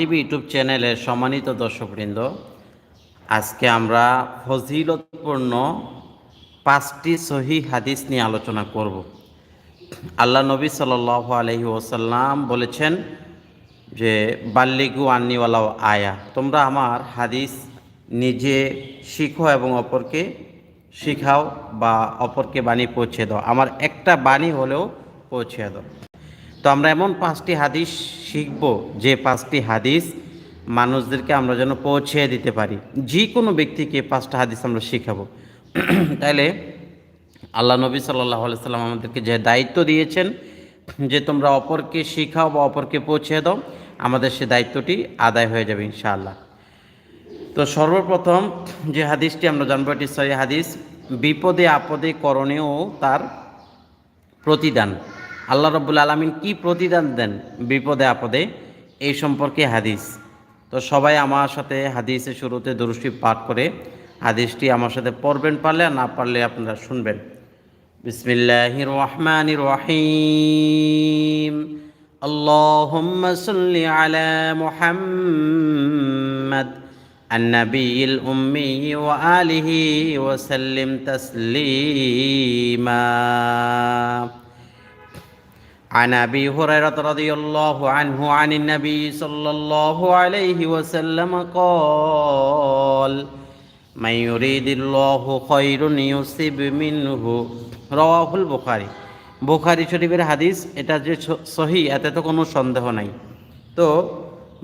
TV YouTube চ্যানেলের সম্মানিত দর্শকবৃন্দ, আজকে আমরা ফজিলতপূর্ণ পাঁচটি সহি হাদিস নিয়ে আলোচনা করব। আল্লাহ নবী সাল আলহি ওসাল্লাম বলেছেন যে, বাল্লিগু আন্নিওয়ালাও আয়া, তোমরা আমার হাদিস নিজে শিখো এবং অপরকে শিখাও বা অপরকে বাণী পৌঁছে দাও। আমার একটা বাণী হলেও পৌঁছে দাও। তো আমরা এমন পাঁচটি হাদিস শিখব যে পাঁচটি হাদিস মানুষদেরকে আমরা যেন পৌঁছে দিতে পারি। যে কোনো ব্যক্তিকে পাঁচটা হাদিস আমরা শিখাবো। তাইলে আল্লাহ নবী সাল্লাহ সাল্লাম আমাদেরকে যে দায়িত্ব দিয়েছেন যে তোমরা অপরকে শিখাও বা অপরকে পৌঁছে দাও, আমাদের সে দায়িত্বটি আদায় হয়ে যাবে ইনশাআল্লাহ। তো সর্বপ্রথম যে হাদিসটি আমরা জানব, এটি সহি হাদিস, বিপদে আপদে করণেও তার প্রতিদান। আল্লাহ রব্বুল আলমিন কি প্রতিদান দেন বিপদে আপদে এই সম্পর্কে হাদিস তো সবাই আমার সাথে হাদিসের শুরুতে দুরুষ্টি পাঠ করে হাদিসটি আমার সাথে পড়বেন পারলে আর না পারলে আপনারা শুনবেন বিসমিল্লাহ রহমান রহিম اللهم صل على محمد النبي الأمي وآله وسلم تسليما عن ابي هريره رضي الله عنه عن النبي صلى الله عليه وسلم قال من يريد الله خير يصيب منه رواه البخاري বুখারি শরীফের হাদিস এটা যে সহি এতে তো কোনো সন্দেহ নাই তো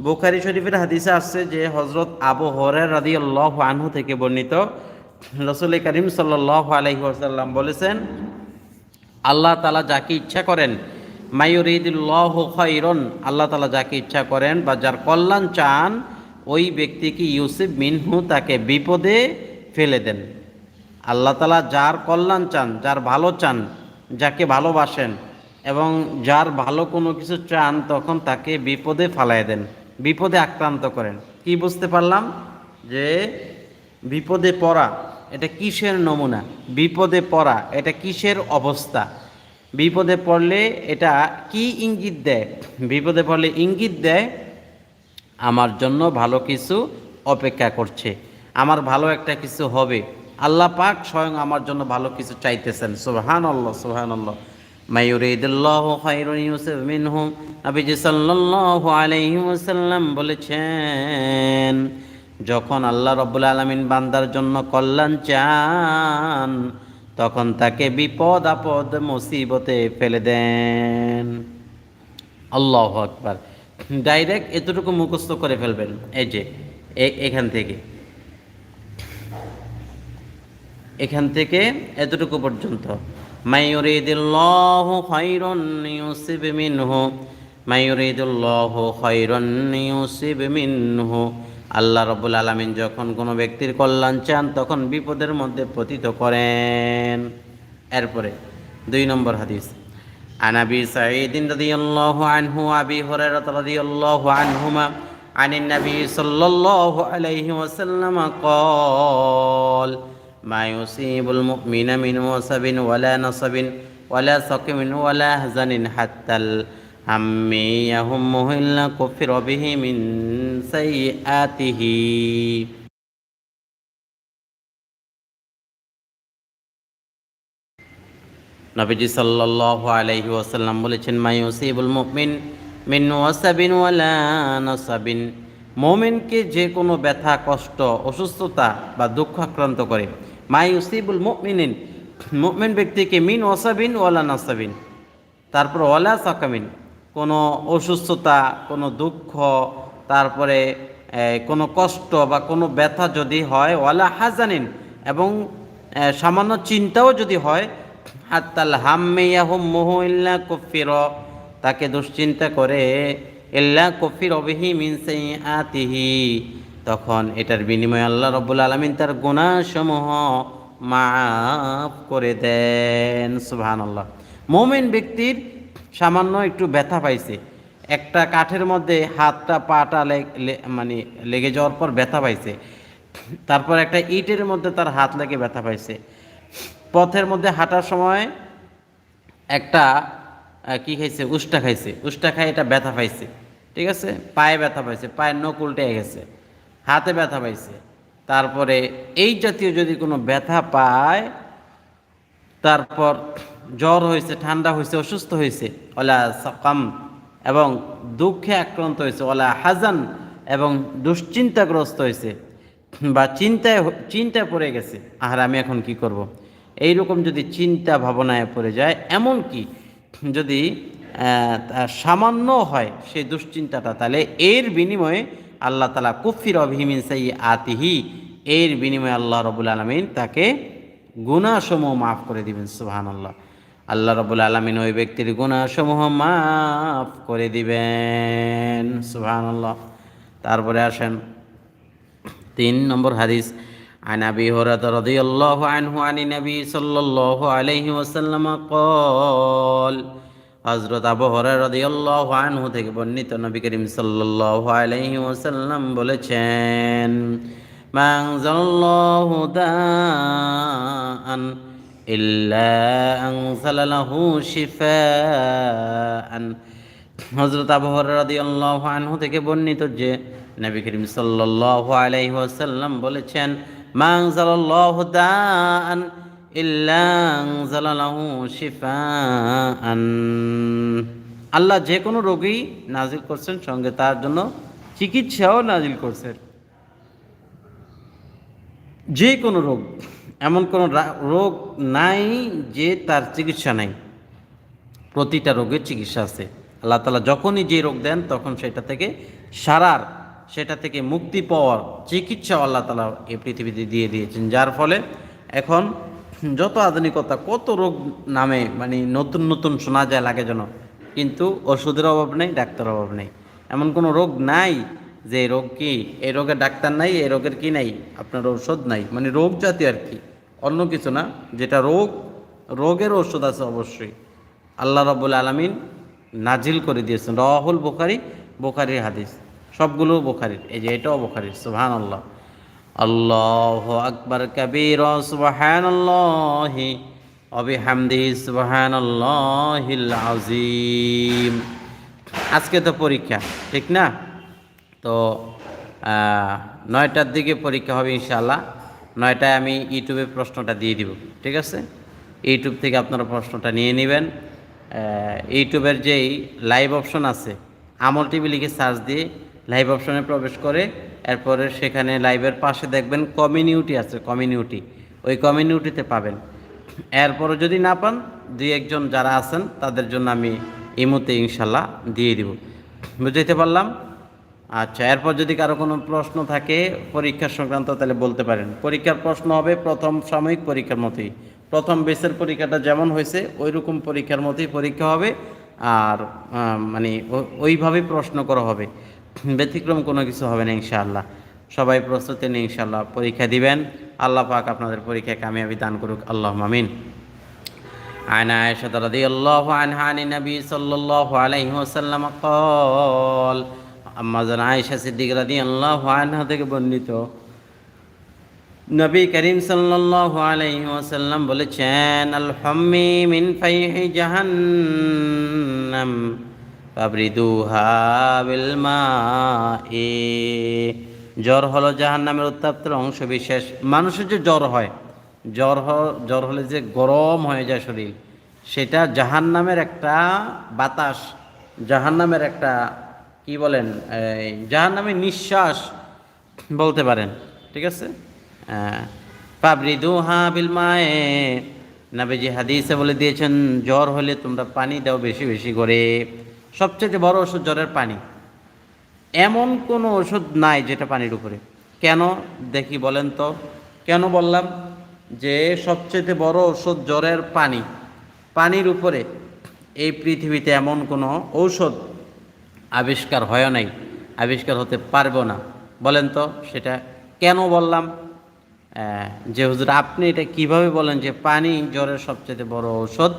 বুখারি শরীফের হাদিসে আসছে যে হজরত আবু হরের রাদি আল্লাহ আনহু থেকে বর্ণিত রসুল করিম সাল্লাহ আলহি আসাল্লাম বলেছেন আল্লাহ তালা যাকে ইচ্ছা করেন মায়ুরিদুল্লাহ খৈরন আল্লাহ তালা যাকে ইচ্ছা করেন বা যার কল্যাণ চান, ওই ব্যক্তিকে ইউসিফ মিনহু তাকে বিপদে ফেলে দেন। আল্লাহ তালা যার কল্যাণ চান, যার ভালো চান, যাকে ভালোবাসেন এবং যার ভালো কোনো কিছু চান তখন তাকে বিপদে ফালাই দেন, বিপদে আক্রান্ত করেন। কি বুঝতে পারলাম? যে বিপদে পড়া, এটা কিসের নমুনা? বিপদে পড়া, এটা কিসের অবস্থা? বিপদে পড়লে এটা কি ইঙ্গিত দেয়? বিপদে পড়লে ইঙ্গিত দেয়, আমার জন্য ভালো কিছু অপেক্ষা করছে। আমার ভালো একটা কিছু হবে। আল্লাহ পাক স্বয়ং আমার জন্য ভালো কিছু চাইতেছেন। সুবহান আল্লাহ সুবহান আল্লাহ বলেছেন, যখন আল্লাহ রব্বুল আলামিন বান্দার জন্য কল্যাণ চান তখন তাকে বিপদ, আপদ, মুসিবতে ফেলে দেন। আল্লাহ আকবার। ডাইরেক্ট এতটুকু মুখস্থ করে ফেলবেন। এই যে এখান থেকে। এখান থেকে এতটুকু পর্যন্ত। মায়ুরিদুল্লাহ খৈরন ইউসিব মিনহু। মায়ুরিদুল্লাহ খৈরন ইউসিব মিনহু। আল্লাহ রবুল আলমিন যখন কোনো ব্যক্তির কল্যাণ চান তখন বিপদের মধ্যে পতিত করেন এরপরে দুই নম্বর হাদিস عن ابي سعيد رضي الله عنه وابي هريره رضي الله عنهما عن النبي صلى الله عليه وسلم قال ما يصيب المؤمن من وصب ولا نصب ولا سقم ولا هزن حتى الهم يهمه الا كفر به من سيئاته নবীজি সাল্লাহ আলাইহি ওয়াসাল্লাম বলেছেন মাই ওসিবুল মুমিন মিন ওয়াসাবিন ওয়ালা নাসাবিন মোমেনকে যে কোনো ব্যথা কষ্ট অসুস্থতা বা দুঃখ আক্রান্ত করে মাই ওসিবুল মুমিনিন মুমিন ব্যক্তিকে মিন ওয়াসাবিন ওয়ালা নাসাবিন তারপর ওয়ালা সাকামিন কোনো অসুস্থতা, কোনো দুঃখ, তারপরে কোনো কষ্ট বা কোনো ব্যথা যদি হয়, ওয়ালা হাজানিন, এবং সামান্য চিন্তাও যদি হয়, হাত্তাল হাম্মেয়াহুম মোহ ইল্লা কফির, তাকে দুশ্চিন্তা করে, ইল্লা কফির অবিহি মিনসাই আতিহি তখন এটার বিনিময়ে আল্লাহ রব্বুল আলমিন তার গুণাসমূহ মাফ করে দেন সুবহান আল্লাহ মোমেন ব্যক্তির সামান্য একটু ব্যথা পাইছে। একটা কাঠের মধ্যে হাতটা, পাটা মানে লেগে যাওয়ার পর ব্যথা পাইছে। তারপর একটা ইটের মধ্যে তার হাত লেগে ব্যথা পাইছে। পথের মধ্যে হাঁটার সময় একটা কি খাইছে? উষ্টা খাইছে। উষ্টা খাই এটা ব্যথা পাইছে। ঠিক আছে? পায়ে ব্যথা পাইছে। পায়ের নখ উল্টে গেছে। হাতে ব্যথা পাইছে। তারপরে এই জাতীয় যদি কোনো ব্যথা পায়, তারপর জ্বর হয়েছে, ঠান্ডা হয়েছে, অসুস্থ হয়েছে, ওলা সাকাম, এবং দুঃখে আক্রান্ত হয়েছে, ওলা হাজান, এবং দুশ্চিন্তাগ্রস্ত হয়েছে, বা চিন্তায় চিন্তায় পড়ে গেছে আর আমি এখন কি করব। এইরকম যদি চিন্তা ভাবনায় পড়ে যায়, এমন কি যদি সামান্য হয় সেই দুশ্চিন্তাটা, তাহলে এর বিনিময়ে আল্লাহ তালা কুফির অভিমিন সাই আতিহি এর বিনিময়ে আল্লাহ রবুল আলমিন তাকে গুণাসমূহ মাফ করে দিবেন সুহান আল্লাহ আল্লাহ রবুল আলমিন ওই ব্যক্তির গুণাসমূহ মাফ করে দিবেন সুহান আল্লাহ তারপরে আসেন তিন নম্বর হাদিস عن ابي هريره رضي الله عنه عن النبي صلى الله عليه وسلم قال হযরত আবু হুরায়রা রাদিয়াল্লাহু আনহু থেকে বর্ণিত নবী করিম সাল্লাল্লাহু আলাইহি ওয়াসাল্লাম বলেছেন মা আনজালাল্লাহু হজরত আবু রাদিয়াল্লাহু আনহু থেকে বর্ণিত যে নবী করিম ওয়াসাল্লাম বলেছেন আল্লাহ যে কোনো রোগী নাজিল করছেন, সঙ্গে তার জন্য চিকিৎসাও নাজিল করছেন। যে কোনো রোগ। এমন কোনো রোগ নাই যে তার চিকিৎসা নাই। প্রতিটা রোগের চিকিৎসা আছে। আল্লাহ তালা যখনই যে রোগ দেন, তখন সেটা থেকে সারার, সেটা থেকে মুক্তি পাওয়ার চিকিৎসা আল্লাহ তালা এই পৃথিবীতে দিয়ে দিয়েছেন। যার ফলে এখন যত আধুনিকতা, কত রোগ নামে মানে নতুন নতুন শোনা যায় লাগে যেন। কিন্তু ওষুধের অভাব নেই ডাক্তার অভাব নেই। এমন কোনো রোগ নাই যে রোগ কি? এই রোগের ডাক্তার নাই, এই রোগের কি নাই? আপনার ঔষধ নাই। মানে রোগ জাতীয় আর কি। অন্য কিছু না। যেটা রোগ, রোগের ওষুধ আছে অবশ্যই। আল্লাহ রব্বুল আলমিন নাজিল করে দিয়েছেন। রহুল বোখারি, বোখারির হাদিস। সবগুলো বোখারির। এই যে এটাও বোখারির। সুবহান আল্লাহ আল্লাহ আকবর কবির সুবহান আল্লাহি অবিহামদি সুবহান আল্লাহিল আজিম আজকে তো পরীক্ষা, ঠিক না? তো নয়টার দিকে পরীক্ষা হবে ইনশাআল্লাহ। নয়টায় আমি ইউটিউবে প্রশ্নটা দিয়ে দিব, ঠিক আছে? ইউটিউব থেকে আপনারা প্রশ্নটা নিয়ে নেবেন। ইউটিউবের যেই লাইভ অপশন আছে, আমল টিভি লিখে সার্চ দিয়ে লাইভ অপশনে প্রবেশ করে, এরপরে সেখানে লাইভের পাশে দেখবেন কমিউনিটি আছে, কমিউনিটি। ওই কমিউনিটিতে পাবেন। এরপরে যদি না পান, দুই একজন যারা আছেন, তাদের জন্য আমি ইমুতে ইনশাল্লাহ দিয়ে দিব। বুঝাইতে পারলাম? আচ্ছা এরপর যদি কারো কোনো প্রশ্ন থাকে পরীক্ষার সংক্রান্ত তাহলে বলতে পারেন পরীক্ষার প্রশ্ন হবে প্রথম সাময়িক পরীক্ষার মতোই প্রথম বেসের পরীক্ষাটা যেমন হয়েছে ওই রকম পরীক্ষার মতোই পরীক্ষা হবে আর আহ, মানে ও- ওইভাবেই প্রশ্ন করা হবে ব্যতিক্রম কোনো কিছু হবে না ইনশাআল্লাহ সবাই প্রস্তুতি নিয়ে ইনশাআল্লাহ পরীক্ষা দিবেন আল্লাহ পাক আপনাদের পরীক্ষায় কামিয়াবি দান করুক আল্লাহ মামিন عن عائشة رضي الله عنها عن النبي صلى الله عليه وسلم قال আম্মাজন আয়েশা সিদ্দিক রাদি আল্লাহ আনহা থেকে বর্ণিত। নবী করিম সাল্লাল্লাহু আলাইহি ওয়াসাল্লাম বলেছেন আল হাম্মি মিন ফাইহি জাহান্নাম, ফাবরিদুহা বিল মাই জ্বর হলো জাহান্নামের উত্তাপ্তের অংশ বিশেষ। মানুষের যে জ্বর হয়, জ্বর জ্বর হলে যে গরম হয়ে যায় শরীর, সেটা জাহান্নামের একটা বাতাস, জাহান্নামের একটা কি বলেন? এই নামে নিঃশ্বাস বলতে পারেন, ঠিক আছে? পাবরিদু হা বিল মায়ে। নাবিজি হাদিসে বলে দিয়েছেন, জ্বর হলে তোমরা পানি দাও বেশি বেশি করে। সবচেয়ে বড় ওষুধ জ্বরের পানি। এমন কোনো ওষুধ নাই যেটা পানির উপরে। কেন? দেখি বলেন তো। কেন বললাম? যে সবচেয়ে বড় ওষুধ জ্বরের পানি। পানির উপরে। এই পৃথিবীতে এমন কোনো ঔষধ আবিষ্কার হয় নাই, আবিষ্কার হতে পারব না। বলেন তো, সেটা কেন বললাম? যে হুজুর, আপনি এটা কীভাবে বলেন যে পানি জ্বরের সবচেয়ে বড় ঔষধ?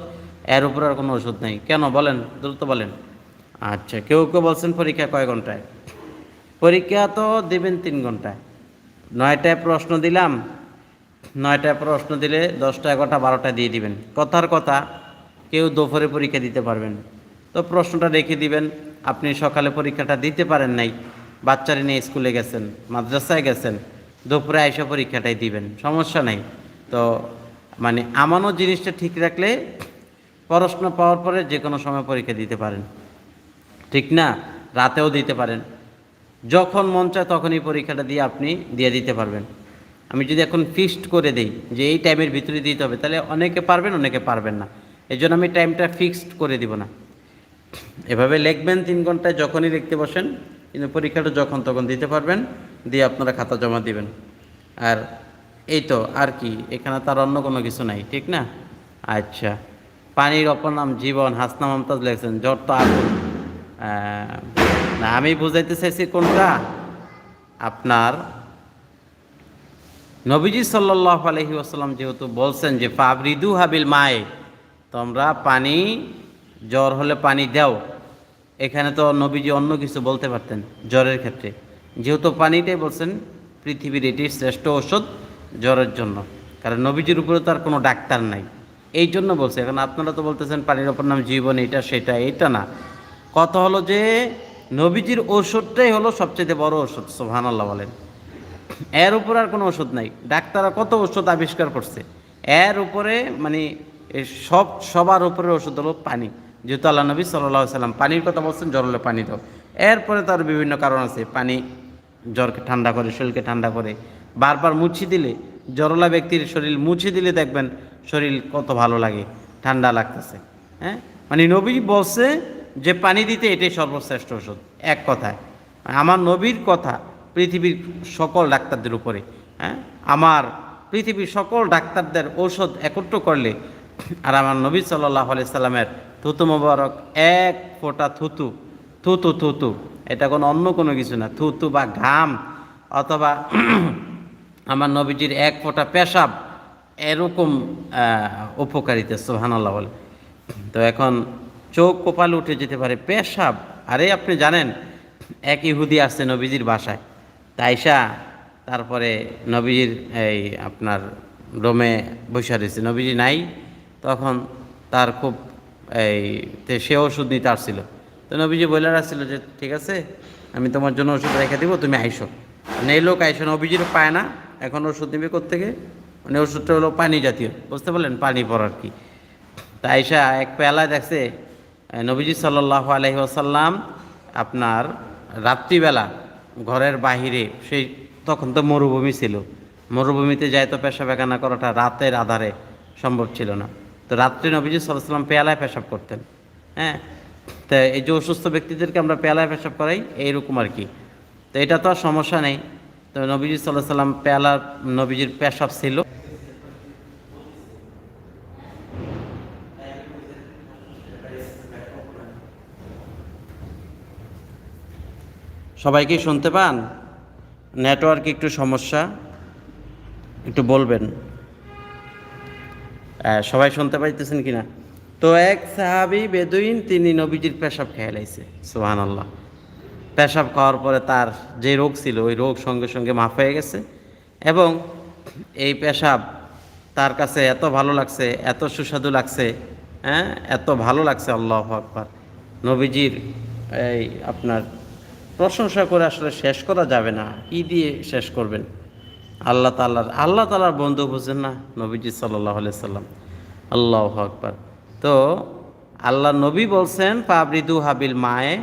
এর উপর আর কোনো ওষুধ নেই। কেন? বলেন, দ্রুত বলেন। আচ্ছা কেউ কেউ বলছেন পরীক্ষা কয় ঘন্টায়? পরীক্ষা তো দেবেন তিন ঘন্টায়। নয়টায় প্রশ্ন দিলাম, নয়টায় প্রশ্ন দিলে দশটা এগারোটা বারোটা দিয়ে দিবেন। কথার কথা, কেউ দুপুরে পরীক্ষা দিতে পারবেন। তো প্রশ্নটা রেখে দিবেন। আপনি সকালে পরীক্ষাটা দিতে পারেন নাই, বাচ্চারা নিয়ে স্কুলে গেছেন, মাদ্রাসায় গেছেন, দুপুরে আইসা পরীক্ষাটাই দিবেন, সমস্যা নাই। তো মানে আমানও জিনিসটা ঠিক রাখলে পড়াশোনা পাওয়ার পরে যে কোনো সময় পরীক্ষা দিতে পারেন। ঠিক না? রাতেও দিতে পারেন। যখন মন চায় তখনই পরীক্ষাটা দিয়ে আপনি দিয়ে দিতে পারবেন। আমি যদি এখন ফিক্সড করে দিই যে এই টাইমের ভিতরে দিতে হবে, তাহলে অনেকে পারবেন অনেকে পারবেন না। এই জন্য আমি টাইমটা ফিক্সড করে দিব না। এভাবে লিখবেন তিন ঘন্টায় যখনই লিখতে বসেন, কিন্তু পরীক্ষাটা যখন তখন দিতে পারবেন, দিয়ে আপনারা খাতা জমা দিবেন। আর এই তো আর কি, এখানে তার অন্য কোনো কিছু নাই, ঠিক না? আচ্ছা পানির অপর নাম জীবন, হাসনা মমতাজ লেখছেন, জ্বর তো আগুন। না, আমি বুঝাইতে চাইছি কোনটা? আপনার নবীজি সাল্লাহ আলহি আসাল্লাম যেহেতু বলছেন যে ফাবরিদু হাবিল মায়ে, তোমরা পানি জ্বর হলে পানি দাও। এখানে তো নবীজি অন্য কিছু বলতে পারতেন জ্বরের ক্ষেত্রে। যেহেতু পানিটাই বলছেন, পৃথিবীর এটি শ্রেষ্ঠ ওষুধ জ্বরের জন্য। কারণ নবীজির উপরে তো আর কোনো ডাক্তার নাই। এই জন্য বলছে, এখন আপনারা তো বলতেছেন পানির ওপর নাম জীবন, এটা সেটা, এটা না। কথা হলো যে, নবীজির ওষুধটাই হলো সবচেয়ে বড় ওষুধ সোহান আল্লাহ বলেন। এর উপর আর কোনো ওষুধ নাই। ডাক্তাররা কত ওষুধ আবিষ্কার করছে? এর উপরে মানে সব, সবার উপরে ওষুধ হলো পানি। যেহেতু আল্লাহ নবী সাল্লাহ সাল্লাম পানির কথা বলছেন জ্বর হলে পানি দাও। এরপরে তার বিভিন্ন কারণ আছে। পানি জ্বরকে ঠান্ডা করে, শরীরকে ঠান্ডা করে। বারবার মুছি দিলে, জ্বরলা ব্যক্তির শরীর মুছে দিলে দেখবেন শরীর কত ভালো লাগে, ঠান্ডা লাগতেছে। হ্যাঁ? মানে নবী বলছে যে পানি দিতে এটাই সর্বশ্রেষ্ঠ ওষুধ। এক কথায়। আমার নবীর কথা পৃথিবীর সকল ডাক্তারদের উপরে। হ্যাঁ? আমার পৃথিবীর সকল ডাক্তারদের ঔষধ একত্র করলে আর আমার নবী সাল্লাহ আলি সাল্লামের থুতু মোবারক, এক ফোঁটা থুতু থুতু থুতু। এটা কোনো অন্য কোনো কিছু না, থুতু বা ঘাম, অথবা আমার নবীজির এক ফোঁটা পেশাব, এরকম উপকারিতা সোহানাল্লাহ বলে। তো এখন চোখ কপাল উঠে যেতে পারে পেশাব। আরে আপনি জানেন, এক ইহুদি আসছে নবীজির বাসায় তাইসা তারপরে নবীজির এই আপনার রোমে বসে রয়েছে। নবীজি নাই, তখন তার খুব এই সে ওষুধ নিতে আসছিল। তো নবীজি বলে রাখছিল যে, ঠিক আছে, আমি তোমার জন্য ওষুধ রেখে দিব, তুমি আইসো। মানে এই লোক আইসো, নবীজির পায় না, এখন ওষুধ নিবে কোথেকে মানে ওষুধটা হলো পানি জাতীয়, বুঝতে পারলেন? পানি পড়ার কি? তা আইসা এক পেয়ালায় দেখছে নবীজি সাল্লাহ আলহি আসাল্লাম আপনার রাত্রিবেলা ঘরের বাহিরে, সেই তখন তো মরুভূমি ছিল। মরুভূমিতে যায় তো পেশা বেগানা করাটা রাতের আধারে সম্ভব ছিল না। তো রাত্রে নবীজি সাল্লাম পেয়ালায় পেশাব করতেন। হ্যাঁ? তো এই যে অসুস্থ ব্যক্তিদেরকে আমরা পেয়ালায় পেশাব করাই, এইরকম আর কি। তো এটা তো আর সমস্যা নেই। তো নবীজি সাল্লাহ সাল্লাম পেয়ালার নবীজির পেশাব ছিল। সবাইকে শুনতে পান? নেটওয়ার্ক একটু সমস্যা, একটু বলবেন। সবাই শুনতে পাইতেছেন কিনা? তো এক সাহাবি বেদুইন, তিনি নবীজির পেশাব খেয়ে লাইছে সোহান আল্লাহ পেশাব খাওয়ার পরে তার যে রোগ ছিল, ওই রোগ সঙ্গে সঙ্গে মাফ হয়ে গেছে এবং এই পেশাব তার কাছে এত ভালো লাগছে, এত সুস্বাদু লাগছে হ্যাঁ এত ভালো লাগছে, আল্লাহ আকবার। নবীজির এই আপনার প্রশংসা করে আসলে শেষ করা যাবে না, কি দিয়ে শেষ করবেন? আল্লাহ তাল্লার আল্লাহ তালার বন্ধু বুঝেন না নবীজি সাল্লাহ সাল্লাম। আল্লাহ আকবার। তো আল্লাহ নবী বলছেন পাবরিদু হাবিল মায়ে,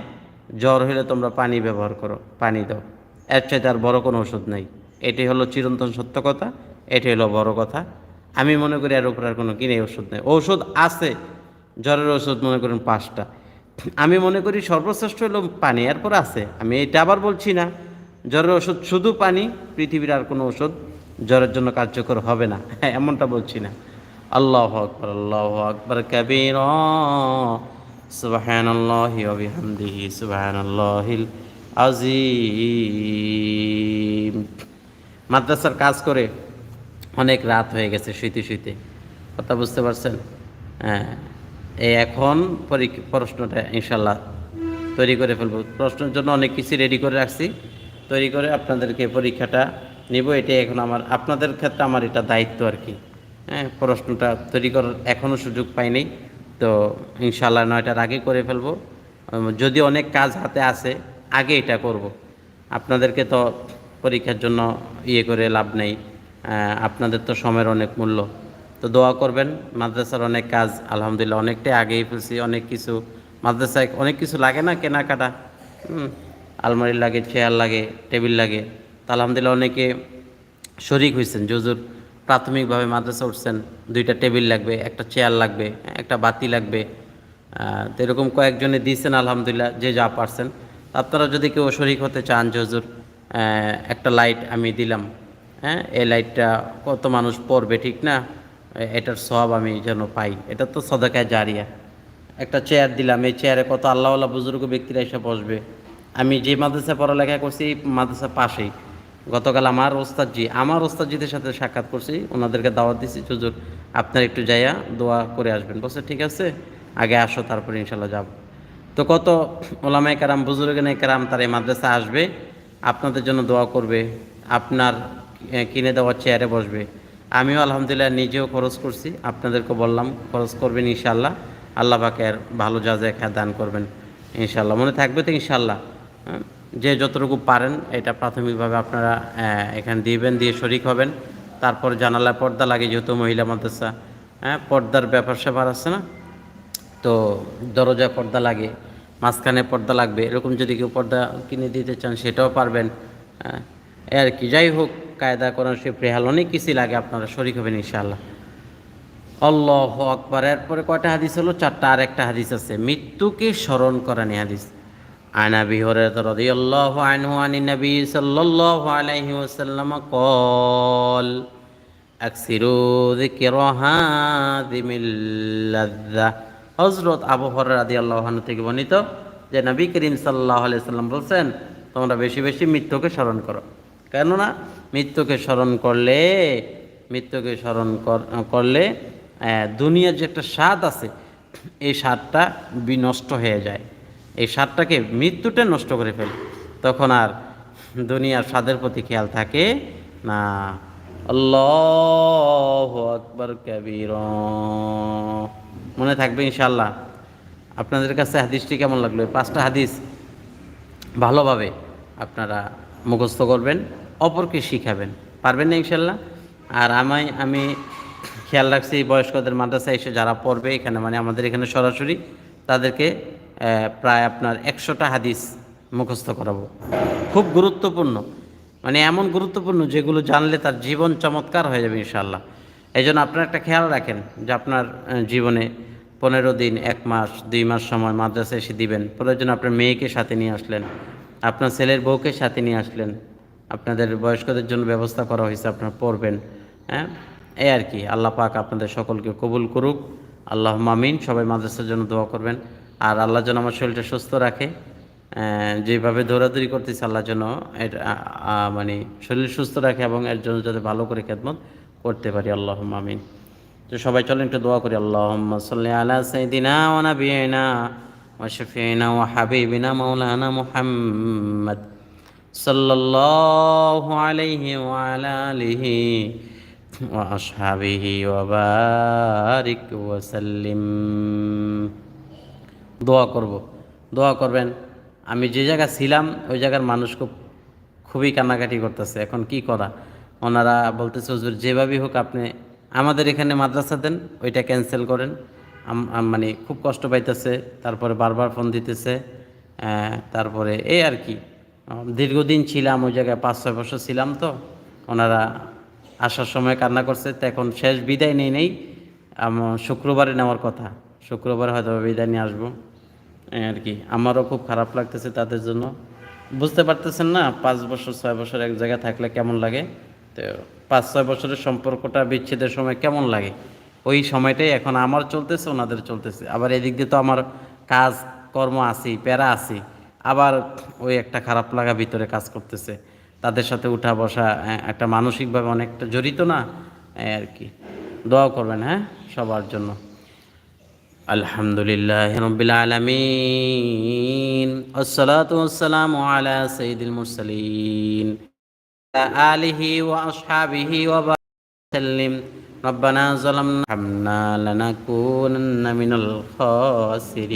জ্বর হলে তোমরা পানি ব্যবহার করো, পানি দাও। এর চাইতে আর বড় কোনো ওষুধ নেই। এটাই হলো চিরন্তন সত্য কথা এটাই হলো বড় কথা। আমি মনে করি এর উপর আর কোনো কিনে ওষুধ নেই। ঔষধ আছে, জ্বরের ওষুধ মনে করেন পাঁচটা। আমি মনে করি সর্বশ্রেষ্ঠ হলো পানি, এরপর আছে। আমি এটা আবার বলছি না। জ্বরের ওষুধ শুধু পানি, পৃথিবীর আর কোনো ওষুধ জ্বরের জন্য কার্যকর হবে না। হ্যাঁ এমনটা বলছি না। আল্লাহ আকবর আল্লাহ আকবর, কবির। সুবাহান আল্লাহ বিহামদিহি সুবাহান আল্লাহিল আজিম মাদ্রাসার কাজ করে অনেক রাত হয়ে গেছে শুইতে শুইতে। কথা বুঝতে পারছেন? হ্যাঁ এখন প্রশ্নটা ইনশাল্লাহ তৈরি করে ফেলব। প্রশ্নের জন্য অনেক কিছু রেডি করে রাখছি। তৈরি করে আপনাদেরকে পরীক্ষাটা নিব। এটাই এখন আমার, আপনাদের ক্ষেত্রে আমার এটা দায়িত্ব আর কি। হ্যাঁ প্রশ্নটা তৈরি করার এখনও সুযোগ পাইনি তো ইনশাল্লাহ নয়টার আগে করে ফেলব। যদি অনেক কাজ হাতে আছে আগে এটা করব। আপনাদেরকে তো পরীক্ষার জন্য ইয়ে করে লাভ নেই। আপনাদের তো সময়ের অনেক মূল্য। তো দোয়া করবেন, মাদ্রাসার অনেক কাজ আলহামদুলিল্লাহ অনেকটাই আগেই ফেলছি, অনেক কিছু, মাদ্রাসায় অনেক কিছু লাগে না কেনাকাটা। আলমারি লাগে চেয়ার লাগে টেবিল লাগে। তো আলহামদুলিল্লাহ অনেকে শরিক হয়েছেন জুজুর প্রাথমিকভাবে মাদ্রাসা উঠছেন, দুইটা টেবিল লাগবে, একটা চেয়ার লাগবে, একটা বাতি লাগবে। তো এরকম কয়েকজনে দিয়েছেন আলহামদুলিল্লাহ, যে যা পারছেন। আপনারা যদি কেউ শরিক হতে চান যে হুজুর একটা লাইট আমি দিলাম। হ্যাঁ এই লাইটটা কত মানুষ পড়বে, ঠিক না? এটার সব আমি যেন পাই। এটা তো সদাকায় জারিয়া। একটা চেয়ার দিলাম, এই চেয়ারে কত আল্লাহওয়ালা বুজুর্গ ব্যক্তিরা এসে বসবে। আমি যে মাদ্রাসায় পড়ালেখা করছি, মাদ্রাসা পাশেই। গতকাল আমার ওস্তাদজি, আমার ওস্তাদজিদের সাথে সাক্ষাৎ করছি, ওনাদেরকে দাওয়াত দিছি, হুজুর, আপনার একটু যাইয়া দোয়া করে আসবেন। বলছে, ঠিক আছে, আগে আসো, তারপরে ইনশাল্লাহ যাব। তো কত ওলামায় কারাম বুজুর্গানাই কারাম, তার এই মাদ্রাসা আসবে, আপনাদের জন্য দোয়া করবে, আপনার কিনে দেওয়া চেয়ারে বসবে। আমিও আলহামদুলিল্লাহ নিজেও খরচ করছি, আপনাদেরকে বললাম, খরচ করবেন ইনশাল্লাহ আল্লাহ পাকের ভালো যা যা খেয়া দান করবেন ইনশাল্লাহ মনে থাকবে তো ইনশাল্লাহ? যে যতটুকু পারেন এটা প্রাথমিকভাবে আপনারা এখানে দিবেন দিয়ে শরিক হবেন। তারপর জানালায় পর্দা লাগে যেহেতু মহিলা মাদ্রাসা হ্যাঁ পর্দার ব্যাপার স্যাপার আছে না? তো দরজায় পর্দা লাগে মাঝখানে পর্দা লাগবে। এরকম যদি কেউ পর্দা কিনে দিতে চান সেটাও পারবেন হ্যাঁ, আর কি যাই হোক কায়দা কোরআন সে রেহাল অনেক কিছুই লাগে আপনারা শরিক হবেন ইনশাআল্লাহ। আল্লাহ আকবার। এরপরে কয়টা হাদিস হলো? চারটা আর একটা হাদিস আছে। মৃত্যুকে স্মরণ করানি হাদিস। عن ابي هريره رضي الله عنه عن النبي صلى الله عليه وسلم قال اكثروا ذكر هادم اللذة হজরত আবু হরের রাদি আল্লাহ থেকে বর্ণিত যে নবী করিম সাল্লাহ সাল্লাম বলছেন তোমরা বেশি বেশি মৃত্যুকে স্মরণ করো কেননা মৃত্যুকে স্মরণ করলে মৃত্যুকে স্মরণ কর- করলে আহ, দুনিয়ার যে একটা স্বাদ আছে এই স্বাদটা বিনষ্ট হয়ে যায় এই স্বাদটাকে মৃত্যুটা নষ্ট করে ফেলে। তখন আর দুনিয়ার স্বাদের প্রতি খেয়াল থাকে না। আল্লাহ কবির। মনে থাকবে ইনশাল্লাহ আপনাদের কাছে হাদিসটি কেমন লাগল? পাঁচটা হাদিস ভালোভাবে আপনারা মুখস্থ করবেন, অপরকে শিখাবেন। পারবেন না ইনশাল্লাহ আর আমায়, আমি খেয়াল রাখছি বয়স্কদের মাদ্রাসায় এসে যারা পড়বে এখানে মানে আমাদের এখানে সরাসরি তাদেরকে প্রায় আপনার একশোটা হাদিস মুখস্থ করাবো। খুব গুরুত্বপূর্ণ। মানে এমন গুরুত্বপূর্ণ যেগুলো জানলে তার জীবন চমৎকার হয়ে যাবে ইনশাল্লাহ এই জন্য আপনারা একটা খেয়াল রাখেন যে আপনার জীবনে পনেরো দিন, এক মাস, দুই মাস সময় মাদ্রাসায় এসে দিবেন। প্রয়োজন আপনার মেয়েকে সাথে নিয়ে আসলেন, আপনার ছেলের বউকে সাথে নিয়ে আসলেন, আপনাদের বয়স্কদের জন্য ব্যবস্থা করা হয়েছে, আপনারা পড়বেন হ্যাঁ? এই আর কি। আল্লাহ পাক আপনাদের সকলকে কবুল করুক। আল্লাহ মামিন সবাই মাদ্রাসার জন্য দোয়া করবেন। আর আল্লাহ যেন আমার শরীরটা সুস্থ রাখে যেভাবে দৌড়াদৌড়ি করতেছে, আল্লাহ যেন এর মানে শরীর সুস্থ রাখে এবং এর জন্য যাতে ভালো করে খেদমত করতে পারি। আল্লাহ মামিন তো সবাই চলেন, একটু দোয়া করি। আল্লাহ সাল্লি সাইদিনা মাওলানা মুহাম্মদ সাল্লাল্লাহু আলাইহি ওয়া আলা আলিহি ওয়া আসহাবিহি ওয়া বারিক ওয়া সাল্লিম দোয়া করব। দোয়া করবেন, আমি যে জায়গা ছিলাম, ওই জায়গার মানুষ খুব, খুবই কান্নাকাটি করতেছে। এখন কি করা? ওনারা বলতেছে, হুজুর, যেভাবেই হোক আপনি আমাদের এখানে মাদ্রাসা দেন, ওইটা ক্যান্সেল করেন। মানে খুব কষ্ট পাইতেছে। তারপরে বারবার ফোন দিতেছে। তারপরে এই আর কি। দীর্ঘদিন ছিলাম, ওই জায়গায় পাঁচ, ছয় বছর ছিলাম তো। ওনারা আসার সময় কান্না করছে। তো এখন শেষ বিদায় নেই নেই। শুক্রবারে নেওয়ার কথা। শুক্রবারে হয়তো বিদায় নিয়ে আসব আর কি। আমারও খুব খারাপ লাগতেছে তাদের জন্য। বুঝতে পারতেছেন না পাঁচ বছর ছয় বছর এক জায়গায় থাকলে কেমন লাগে? তো পাঁচ ছয় বছরের সম্পর্কটা বিচ্ছেদের সময় কেমন লাগে? ওই সময়টাই এখন আমার চলতেছে ওনাদের চলতেছে। আবার এদিক দিয়ে তো আমার কাজ কর্ম আছি প্যারা আছি। আবার ওই একটা খারাপ লাগা ভিতরে কাজ করতেছে। তাদের সাথে উঠা বসা হ্যাঁ, একটা মানসিকভাবে অনেকটা জড়িত না আর কি। দোয়া করবেন হ্যাঁ সবার জন্য। الحمد لله رب العالمين والصلاة والسلام على سيد المرسلين وعلى آله وأصحابه وسلم ربنا ظلمنا حمنا لنكونن من الخاسرين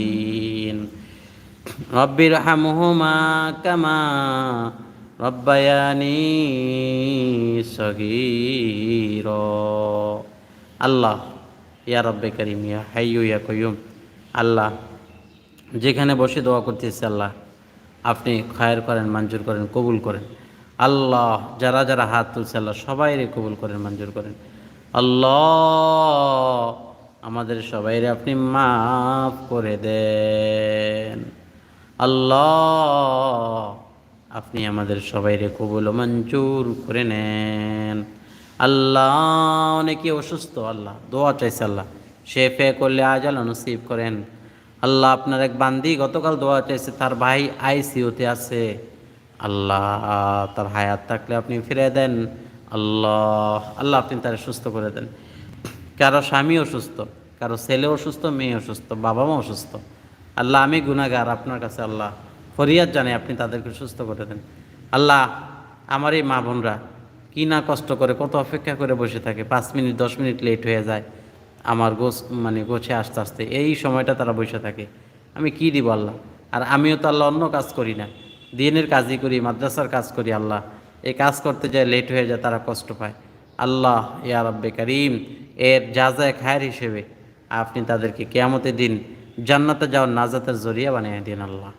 رب ارحمهما كما ربياني صغيرا আল্লাহ ইয়া রব্বে করিম, ইয়া হাইয়ু ইয়া কয়ুম আল্লাহ, যেখানে বসে দোয়া করতেছি আল্লাহ, আপনি খায়ের করেন, মঞ্জুর করেন, কবুল করেন। আল্লাহ, যারা যারা হাত তুলছে আল্লাহ, সবাইরে কবুল করেন, মঞ্জুর করেন। আল্লাহ, আমাদের সবাইরে আপনি মাফ করে দেন। আল্লাহ, আপনি আমাদের সবাইরে কবুল মঞ্জুর করে নেন। আল্লাহ, অনেকে অসুস্থ, আল্লাহ, দোয়া চাইছে আল্লাহ। সে ফে করলে আজ আল্লাহ নসিব করেন। আল্লাহ আপনার এক বান্দি গতকাল দোয়া চাইছে, তার ভাই আইসিউতে আছে। আল্লাহ, তার হায়াত থাকলে আপনি ফিরে দেন। আল্লাহ আল্লাহ আপনি তার সুস্থ করে দেন। কারও স্বামী অসুস্থ, কারও ছেলে অসুস্থ, মেয়ে অসুস্থ, বাবা মা অসুস্থ। আল্লাহ, আমি গুনাগার আপনার কাছে আল্লাহ ফরিয়াদ জানে আপনি তাদেরকে সুস্থ করে দেন। আল্লাহ, আমার এই মা বোনরা কি না কষ্ট করে, কত অপেক্ষা করে বসে থাকে, পাঁচ মিনিট, দশ মিনিট লেট হয়ে যায়, আমার গোছ মানে গোছে আস্তে আস্তে, এই সময়টা তারা বসে থাকে। আমি কি দিব আল্লাহ? আর আমিও তো আল্লাহ অন্য কাজ করি না। দিনের কাজই করি, মাদ্রাসার কাজ করি আল্লাহ। এই কাজ করতে যায় লেট হয়ে যায়, তারা কষ্ট পায়। আল্লাহ, ইয়া রব্বে করিম, এর যা যা খায়ের হিসেবে আপনি তাদেরকে কেয়ামতের দিন জান্নাতে যাওয়ার নাজাতের জরিয়া বানিয়ে দিন আল্লাহ।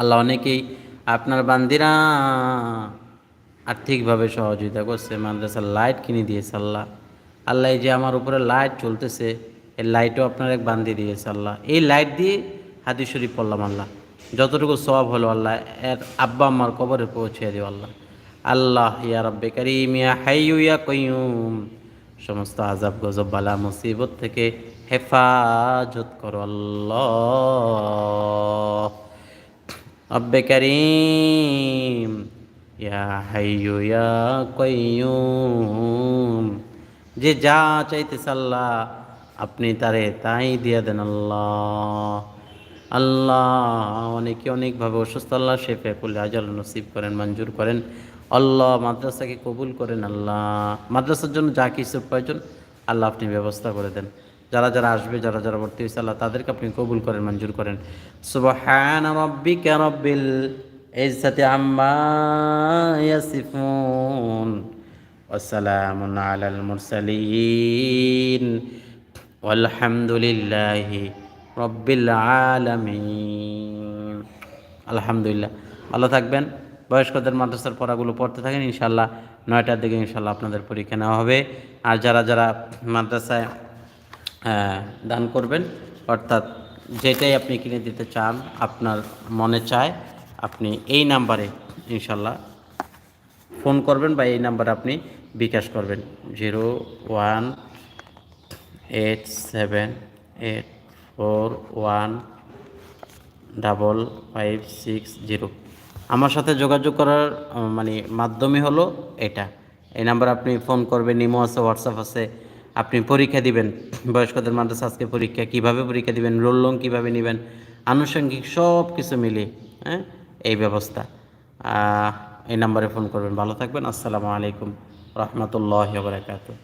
আল্লাহ অনেকেই, আপনার বান্দিরা আর্থিকভাবে সহযোগিতা করছে, মাদ্রাসার লাইট কিনে দিয়েছে আল্লাহ। আল্লাহ যে আমার উপরে লাইট চলতেছে, এই লাইটও আপনার এক বান্ধি দিয়েছে আল্লাহ। এই লাইট দিয়ে হাদিস শরীফ পড়লাম আল্লাহ। যতটুকু সব হলো আল্লাহ, এর আব্বা আমার কবরে পৌঁছে দিও আল্লাহ। আল্লাহ, ইয়া রব্বে করিম, ইয়া হাইয়ু ইয়া কয়ুম সমস্ত আজাব গজব, বালা, মুসিবত থেকে হেফাজত করো আল্লাহ। রব্বে করিম। ইয়া হাইয়ু ইয়া কয়ুম যে যা চাইতেছে আল্লাহ, আপনি তারে তাই দিয়ে দেন আল্লাহ। আল্লাহ, অনেকে অনেকভাবে অসুস্থ, আল্লাহ শেফে করলে আজল নসিব করেন, মঞ্জুর করেন। আল্লাহ মাদ্রাসাকে কবুল করেন আল্লাহ। মাদ্রাসার জন্য যা কিছু প্রয়োজন, আল্লাহ আপনি ব্যবস্থা করে দেন। যারা যারা আসবে, যারা যারা ভর্তি হয়েছে, আল্লাহ তাদেরকে আপনি কবুল করেন, মঞ্জুর করেন। সুবহান রব্বিকা রব্বিল ইজ্জাতি আম্মা ইয়াসিফুন। ওয়াসালামুন আলাল মুরসালিন। আলহামদুলিল্লাহি রব্বিল আলামিন। আলহামদুলিল্লাহ। ভালো থাকবেন। বয়স্কদের মাদ্রাসার পড়াগুলো পড়তে থাকেন ইনশাল্লাহ নয়টার দিকে ইনশাল্লাহ আপনাদের পরীক্ষা নেওয়া হবে। আর যারা যারা মাদ্রাসায় দান করবেন, অর্থাৎ যেটাই আপনি কিনে দিতে চান, আপনার মনে চায় আপনি এই নাম্বারে ইনশাল্লাহ ফোন করবেন বা এই নাম্বারে আপনি বিকাশ করবেন। Zero one eight seven eight four one double five six zero. আমার সাথে যোগাযোগ করার মানে মাধ্যমে হলো এটা। এই নাম্বার আপনি ফোন করবেন, ইমো আছে, হোয়াটসঅ্যাপ আছে, আপনি পরীক্ষা দিবেন। বয়স্কদের মাদ্রাসা আজকে পরীক্ষা, কীভাবে পরীক্ষা দিবেন, রোল লোন কীভাবে নেবেন, আনুষঙ্গিক সব কিছু মিলিয়ে হ্যাঁ? এই ব্যবস্থা। এই নাম্বারে ফোন করবেন। ভালো থাকবেন। আসসালামু আলাইকুম রহমতুল্লাহ বারকাতুহ।